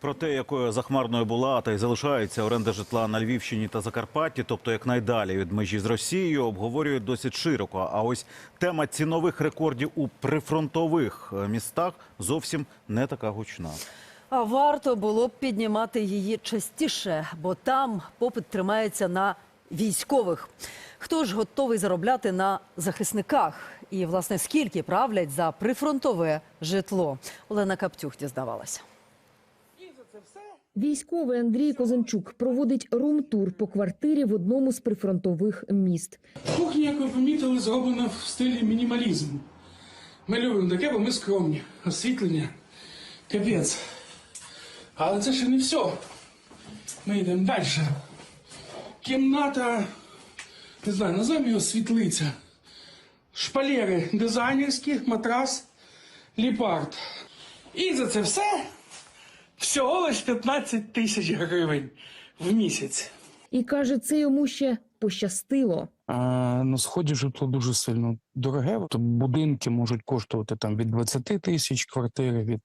Про те, якою захмарною була та й залишається оренда житла на Львівщині та Закарпатті, тобто якнайдалі від межі з Росією, обговорюють досить широко. А ось тема цінових рекордів у прифронтових е, містах зовсім не така гучна. А варто було б піднімати її частіше, бо там попит тримається на військових. Хто ж готовий заробляти на захисниках? І, власне, скільки правлять за прифронтове житло? Олена Каптюх дізнавалася. Військовий Андрій Козанчук проводить рум-тур по квартирі в одному з прифронтових міст. Кухня, як ви помітили, зроблена в стилі мінімалізму. Ми любимо таке, бо ми скромні. Освітлення. Капець. Але це ще не все. Ми йдемо далі. Кімната, не знаю, називаємо його світлиця. Шпалери дизайнерські, матрас, ліпард. І за це все всього лиш 15 тисяч гривень в місяць. І каже, це йому ще пощастило. А, на сході житло дуже сильно дороге. Тобто будинки можуть коштувати там від 20 тисяч, квартири від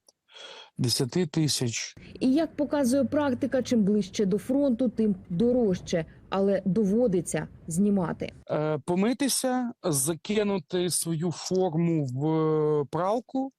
10 тисяч. І як показує практика, чим ближче до фронту, тим дорожче, але доводиться знімати. Е, помитися, закинути свою форму в е, пралку,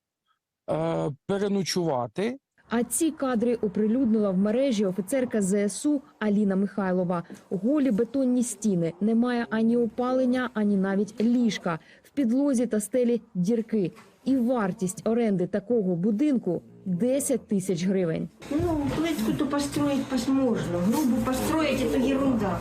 е, переночувати. А ці кадри оприлюднила в мережі офіцерка ЗСУ Аліна Михайлова. Голі бетонні стіни, немає ані опалення, ані навіть ліжка. В підлозі та стелі дірки. І вартість оренди такого будинку 10 тисяч гривень. Ну, плитку-то построить возможно. Грубо построить это ерунда.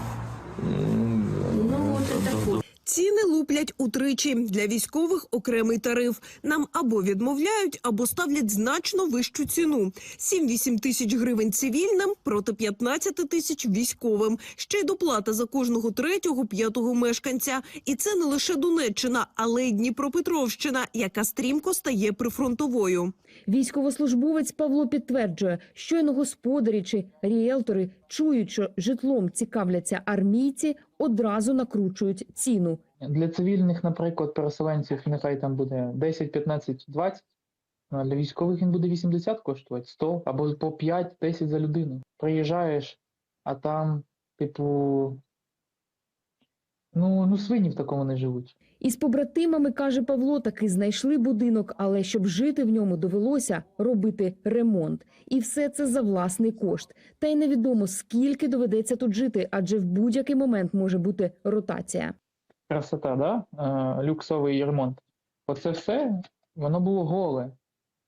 Ціни луплять утричі. Для військових окремий тариф. Нам або відмовляють, або ставлять значно вищу ціну. 7-8 тисяч гривень цивільним проти 15 тисяч військовим. Ще й доплата за кожного третього, п'ятого мешканця. І це не лише Донеччина, але й Дніпропетровщина, яка стрімко стає прифронтовою. Військовослужбовець Павло підтверджує, щойно господарі чи ріелтори чують, що житлом цікавляться армійці, одразу накручують ціну. Для цивільних, наприклад, переселенців нехай там буде 10, 15, 20, ну, а для військових він буде 80 коштувати, 100 або по 5-10 за людину. Приїжджаєш, а там, типу, ну, ну свині в такому не живуть. Із побратимами, каже Павло, таки знайшли будинок, але щоб жити в ньому довелося робити ремонт. І все це за власний кошт. Та й невідомо, скільки доведеться тут жити, адже в будь-який момент може бути ротація. Красота, да? Е, люксовий ремонт. Оце все, воно було голе.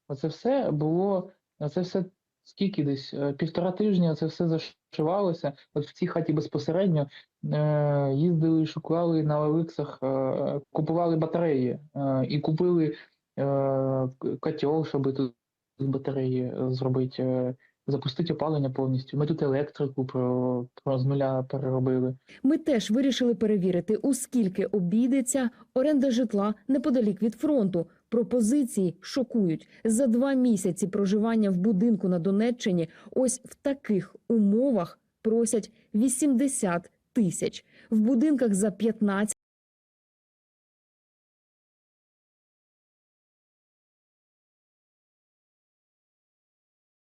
Оце все було, оце все скільки десь, е, півтора тижня це все зашивалося. От в цій хаті безпосередньо е, їздили, шукали на Олексах, е, купували батареї е, і купили е, котел, щоб тут батареї е, зробити, е, запустити опалення повністю. Ми тут електрику про, про з нуля переробили. Ми теж вирішили перевірити, у скільки обійдеться оренда житла неподалік від фронту. Пропозиції шокують за два місяці проживання в будинку на Донеччині. Ось в таких умовах просять 80 тисяч в будинках за 15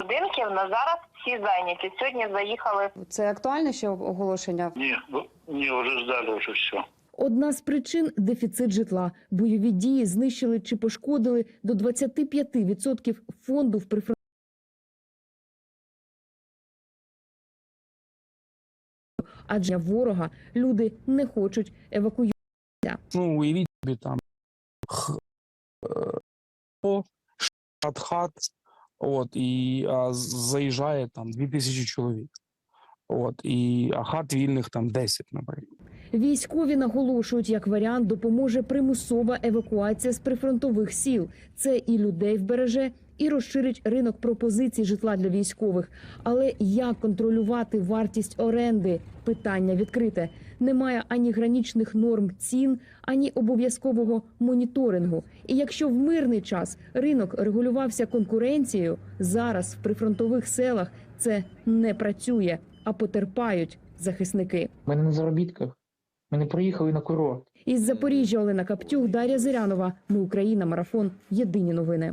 будинків на зараз всі зайняті. Сьогодні заїхали Це актуальне ще оголошення? Ні, ні, вже здали вже все. Одна з причин дефіцит житла. Бойові дії знищили чи пошкодили до 25% фонду в прифронтових Адже ворога люди не хочуть евакуювати. Ну, уявіть собі там х, е, хат, от, і а, заїжджає там 2000 чоловік. От, і, а хат вільних там 10, наприклад. Військові наголошують, як варіант допоможе примусова евакуація з прифронтових сіл. Це і людей вбереже, і розширить ринок пропозицій житла для військових. Але як контролювати вартість оренди? Питання відкрите. Немає ані гранічних норм цін, ані обов'язкового моніторингу. І якщо в мирний час ринок регулювався конкуренцією, зараз в прифронтових селах це не працює, а потерпають захисники. Ми не на заробітках. Ми не приїхали на курорт. Із Запоріжжя Олена Каптюх, Дар'я Зирянова. Ми Україна. Марафон. Єдині новини.